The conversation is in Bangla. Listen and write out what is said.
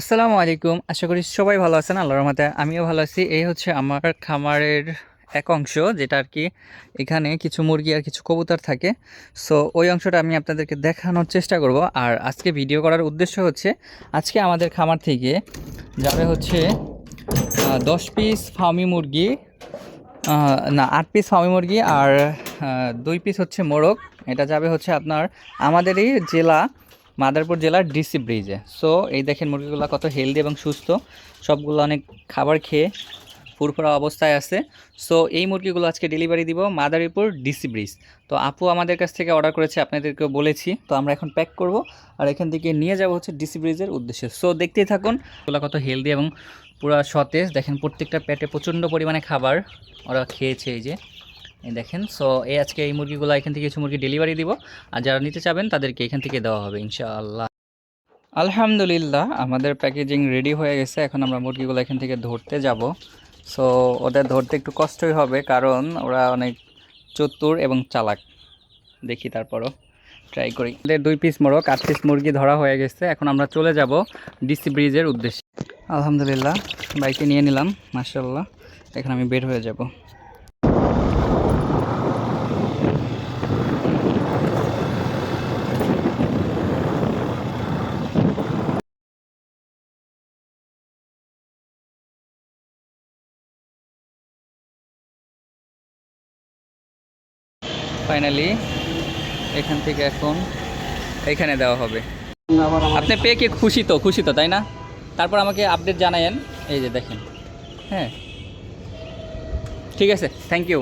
আসসালামু আলাইকুম। আশা করি সবাই ভালো আছেন, আল্লাহর রহমতে। আমিও ভালো আছি। এই হচ্ছে আমার খামারের এক অংশ, যেটা আর কি এখানে কিছু মুরগি আর কিছু কবুতর থাকে। সো ওই অংশটা আমি আপনাদেরকে দেখানোর চেষ্টা করব। আর আজকে ভিডিও করার উদ্দেশ্য হচ্ছে, আজকে আমাদের খামার থেকে যাবে হচ্ছে দশ পিস ফার্মি মুরগি না, আট পিস ফার্মি মুরগি আর দুই পিস হচ্ছে মোরগ। এটা যাবে হচ্ছে আপনার আমাদেরই জেলা মাদারপুর জেলার ডিসি ব্রিজে। সো এই দেখেন মুরগিগুলো কত হেলদি এবং সুস্থ। সবগুলো অনেক খাবার খেয়ে ফুরফুরা অবস্থায় আছে। সো এই মুরগিগুলো আজকে ডেলিভারি দিব মাদারীপুর ডিসি ব্রিজ। তো আপু আমাদের কাছ থেকে অর্ডার করেছে আপনাদেরকে বলেছি। তো আমরা এখন প্যাক করব আর এখান থেকে নিয়ে যাব হচ্ছে ডিসি ব্রিজের উদ্দেশ্যে। সো দেখতেই থাকুন, এগুলো কত হেলদি এবং পুরো সতেজ। দেখেন প্রত্যেকটা পেটে প্রচণ্ড পরিমাণে খাবার ওরা খেয়েছে এই যে। এই দেখেন সো এই আজকে এই মুরগিগুলো এখান থেকে কিছু মুরগি ডেলিভারি দিব। আর যারা নিতে চাবেন, তাদেরকে এখান থেকে দেওয়া হবে, ইনশাআল্লাহ। আলহামদুলিল্লাহ, আমাদের প্যাকেজিং রেডি হয়ে গেছে। এখন আমরা মুরগিগুলো এখান থেকে ধরতে যাব। সো ওদের ধরতে একটু কষ্টই হবে, কারণ ওরা অনেক চতুর এবং চালাক। দেখি তারপরও ট্রাই করি। ওদের দুই পিস মোরগ, আট পিস মুরগি ধরা হয়ে গেছে। এখন আমরা চলে যাব ডিসি ব্রিজের উদ্দেশ্যে। আলহামদুলিল্লাহ, বাইকে নিয়ে নিলাম মার্শাল্লাহ এখন আমি বের হয়ে যাব। ফাইনালি এখান থেকে এখন এখানে দেওয়া হবে। আপনি পেয়ে কে খুশি তো? খুশি তো, তাই না? তারপর আমাকে আপডেট জানায়েন। এই যে দেখেন। হ্যাঁ। ঠিক আছে থ্যাংক ইউ